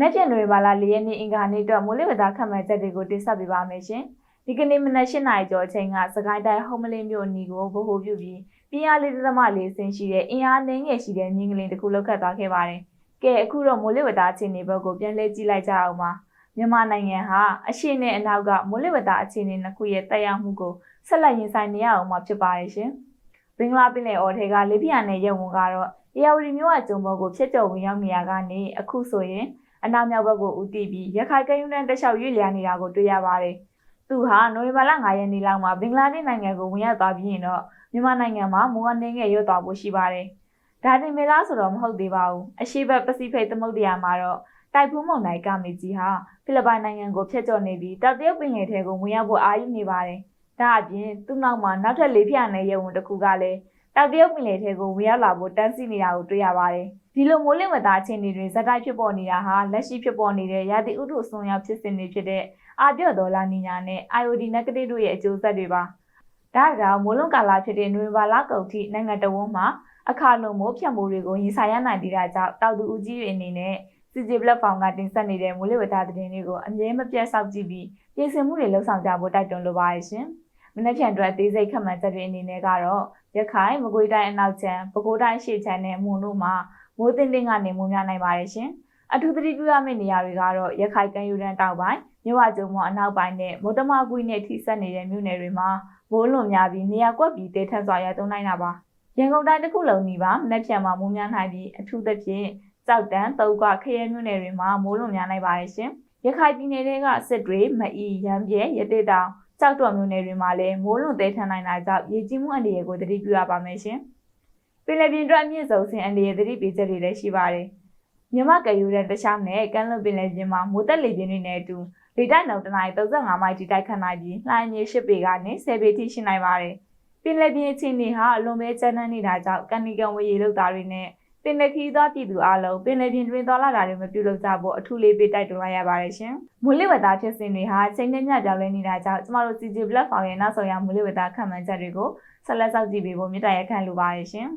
နေ့ပြန်တွေပါလာ၄ရက်နေ့အင်္ဂါနေ့အတွက်မိုးလေဝသခန့်မှန်းချက်တွေကိုတင်ဆက်ပေးပါမယ်ရှင်။ဒီကနေ့မနက်၈နာရီကျော်အချိန်ကစကိုင်းတိုင်းဟုံးမလင်းမြို့အနီးကိုဗဟိုပြုပြီးပြင်းအားလေးသမလေးဆင်းရှိတဲ့အင်အားနှင်းငယ်ရှိတဲ့မြင်းကလေးတစ်ခုလောက်ခတ်သွားခဲ့ပါတယ်။ကဲအခုတော့မိုးလေဝသအခြေအနေဘက်ကိုပြန်လှည့်ကြည့်လိုက်ကြအောင်ပါ။မြန်မာနိုင်ငံဟာအရှေ့နဲ့အနောက်ကမိုးလေဝသအခြေအနေနှစ်ခုရဲ့တက်ရောက်မှုကိုဆက်လက်ရင်ဆိုင်နေရအောင်မှာဖြစ်ပါတယ်ရှင်။ဘင်္ဂလားပင်လယ်အော်ထဲကလေပြင်းနဲ့ရုံဝင်ကတော့အေယာဝတီမြို့အကျုံဘောကိုဖျက်ကျော်ဝင်ရောက်နေရကနေအခုဆိုရင် အနောက်မြောက်ဘက်ကိုဦးတည်ပြီးရခိုင်ကမ်းရိုးတန်းတစ်လျှောက်ရွေ့လျားနေတာကိုတွေ့ရပါတယ်။သူဟာနိုဝင်ဘာလ9ရက်နေ့လောက်မှာဘင်္ဂလားဒေ့ရှ်နိုင်ငံကိုဝင်ရောက်သွားပြီးရင်တော့မြန်မာနိုင်ငံမှာမိုးအနေငယ်ရွတ်သွားဖို့ရှိပါတယ်။ဒါတင်မေလားဆိုတော့မဟုတ်သေးပါဘူး။အရှေ့ဘက်ပစိဖိတ်သမုဒ္ဒရာမှာတော့တိုက်ဖူးမုန်တိုင်းကမေကြီးဟာဖိလစ်ပိုင်နိုင်ငံကိုဖျက်ချော်နေပြီးတောင်တရုတ်ပင်လယ်ထဲကိုဝင်ရောက်ဖို့အာရုံနေပါတယ်။ဒါအပြင်သူ့နောက်မှာနောက်ထပ်လေးဖြတ်နယ်ရုံတစ်ခုကလည်း တောင်တရုတ်ပင်လယ်ထဲကိုဝင်ရောက်လာဖို့တန်းစီနေတာကိုတွေ့ရပါတယ်။ဒီလိုမိုးလင်းဝသအခြေအနေတွေဇက်တိုက်ဖြစ်ပေါ်နေတာဟာလက်ရှိဖြစ်ပေါ်နေတဲ့ရာသီဥတုအစွန်ရောက်ဖြစ်စဉ်တွေဖြစ်တဲ့အာပြော့ဒေါ်လာနီညာနဲ့ IOD negative တို့ရဲ့အကျိုးဆက်တွေပါ။ဒါကြောင့်မိုးလွန်ကာလဖြစ်တဲ့နိုဝင်ဘာလကုန်ထိနိုင်ငံတော်ဝန်မှာအခါလုံးမိုးဖြတ်မိုးတွေကိုရင်ဆိုင်ရနိုင်သေးတာကြောင့်တောက်သူဦးကြီးတွေအနေနဲ့ CJ platform ကတင်ဆက်နေတဲ့မိုးလေဝသသတင်းတွေကိုအမြဲမပြတ်စောင့်ကြည့်ပြီးပြင်ဆင်မှုတွေလှုပ်ဆောင်ကြဖို့တိုက်တွန်းလိုပါတယ်ရှင်။ မနေ့ဖြန်အတွက်အသေးစိတ်ခန့်မှန်းချက်တွေအနေနဲ့ကတော့ရခိုင်မကွေးတိုင်းအနောက်ချမ်းပဲခူးတိုင်းရှေ့ချမ်းနဲ့မွန်တို့မှာမိုးတင်တင်ကနေမိုးများနိုင်ပါတယ်ရှင်။အထူးသတိပြုရမယ့်နေရာတွေကတော့ရခိုင်ကမ်းရိုးတန်းတောင်ပိုင်းမြဝကျုံမော်အနောက်ပိုင်းနဲ့မုတ္တမကွီနဲ့ထိစပ်နေတဲ့မြို့နယ်တွေမှာမိုးလွန်များပြီးနေရာကွက်ပြီးတေထန်စွာရသွန်းနိုင်တာပါ။ရန်ကုန်တိုင်းတစ်ခုလုံးနီးပါးမနက်ဖြန်မှာမိုးများနိုင်ပြီးအထူးသဖြင့်ကြောက်တန်းတုတ်ကခရဲမြို့နယ်တွေမှာမိုးလွန်များနိုင်ပါတယ်ရှင်။ရခိုင်ပြည်နယ်တွေကစစ်တွေမအီရမ်းပြဲရတေတောင် ကြောက်တော်မြို့နယ်တွေမှာလည်းမိုးလွန်သေးထန်နိုင်တာကြောင့်ရေကြီးမှုအနေအကိုသတိပြုရပါမယ်ရှင်။ပင်လယ်ပြင်အတွက်အမြင့်ဆုံးဆင်အနေရသတိပေးချက်တွေလည်းရှိပါတယ်။မြမကယူတဲ့တခြားနဲ့ကမ်းလွန်ပင်လယ်ပြင်မှာမိုးတက်လေပြင်းတွေနဲ့အတူလေတိုက်နှုန်းတနအီ35မိုင်ထိတိုက်ခတ်နိုင်ပြီးလှိုင်းမြေ10ပေကနေ10ပေထိရှိနိုင်ပါတယ်။ပင်လယ်ပြင်အခြေအနေဟာအလွန်ပဲကျန်းမ်းနေတာကြောင့်ကန်နီကန်ဝေးရေလောက်တာတွေနဲ့ ပင်လယ်ခီးသွားပြည်သူအလုံးပင်လယ်ပြင်တွင်သွားလာတာတွေမပြုလုပ်ကြဖို့အထူးလေးပေးတိုက်တွန်းလိုက်ရပါတယ်ရှင်။မူလဝတ္တာဖြစ်စဉ်တွေဟာချိန်နဲ့ညပြောင်းလဲနေတာကြောင့်ကျမတို့ CG platform ရဲ့နောက်ဆုံးရမူလဝတ္တာခံမှန်းချက်တွေကိုဆက်လက်စောင့်ကြည့်ပေးဖို့မြစ်တာရက်ခံလိုပါတယ်ရှင်။